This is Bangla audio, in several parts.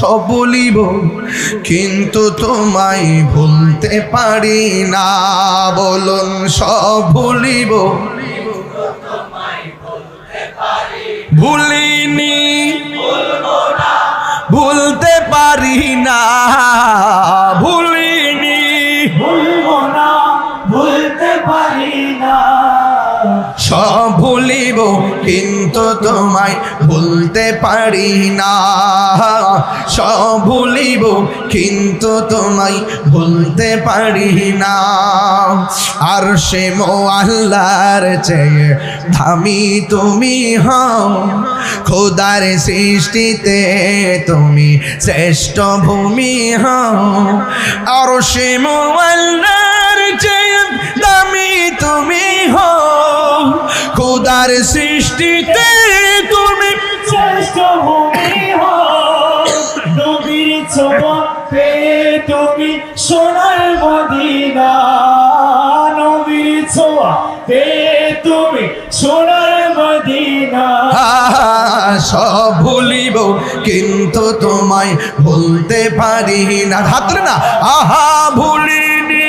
সব বলিব কিন্তু তোমায় ভুলতে পারি না। বলুন সব ভুলিব ভুলিনি ভুলতে পারি না। ভুলিনি। ভুলবো না ভুলতে পারি না। সব ভুলিব কিন্তু তোমায় ভুলতে পারি না। সব ভুলিব, কিন্তু তোমায় ভুলতে পারি না। আর সে মো আল্লাহর চেয়ে ধামি তুমি হও, খোদার সৃষ্টিতে তুমি শ্রেষ্ঠ ভূমি হও। আর সে মো আল্লাহর খোদার সৃষ্টিতে তুমি শ্রেষ্ঠ ভূমি নবীর ছোঁয়া তুমি সোনার মদিনা। নবীর ছোঁয়া পেয়ে তুমি সোনার মদিনা। সব ভুলিব কিন্তু তোমায় ভুলতে পারি না। হাত না। আহা ভুলিনি।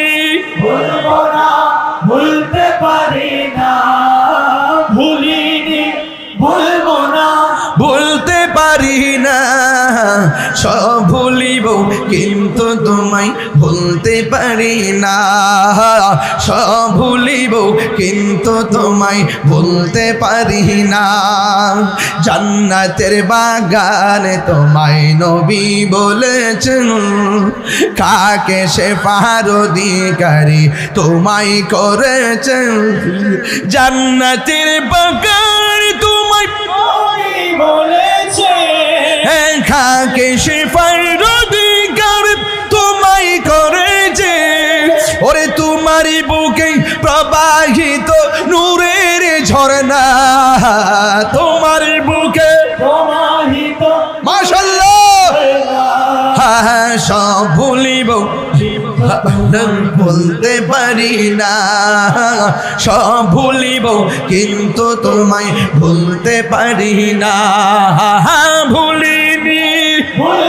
ভুলবো না ভুলতে পারি সব কিন্তু তোমায় ভুলতে পারি না। সব কিন্তু তোমায় ভুলতে পারি না। জান্নাতের বাগান তোমায় নবী বলেছেন, কাকে সে পারদিকারী তোমায় করেছেন? জান্নাতের বাগান তোমায় বলেছে প্রবাহিত নূরের ঝরনা তোমার বুকে প্রমাহিত মাশাল্লাহ। হ্যাঁ সব ভুলিব বলতে পারি না। সব ভুলিব কিন্তু তোমায় ভুলতে পারি না। ভুলিনি। ভুলবো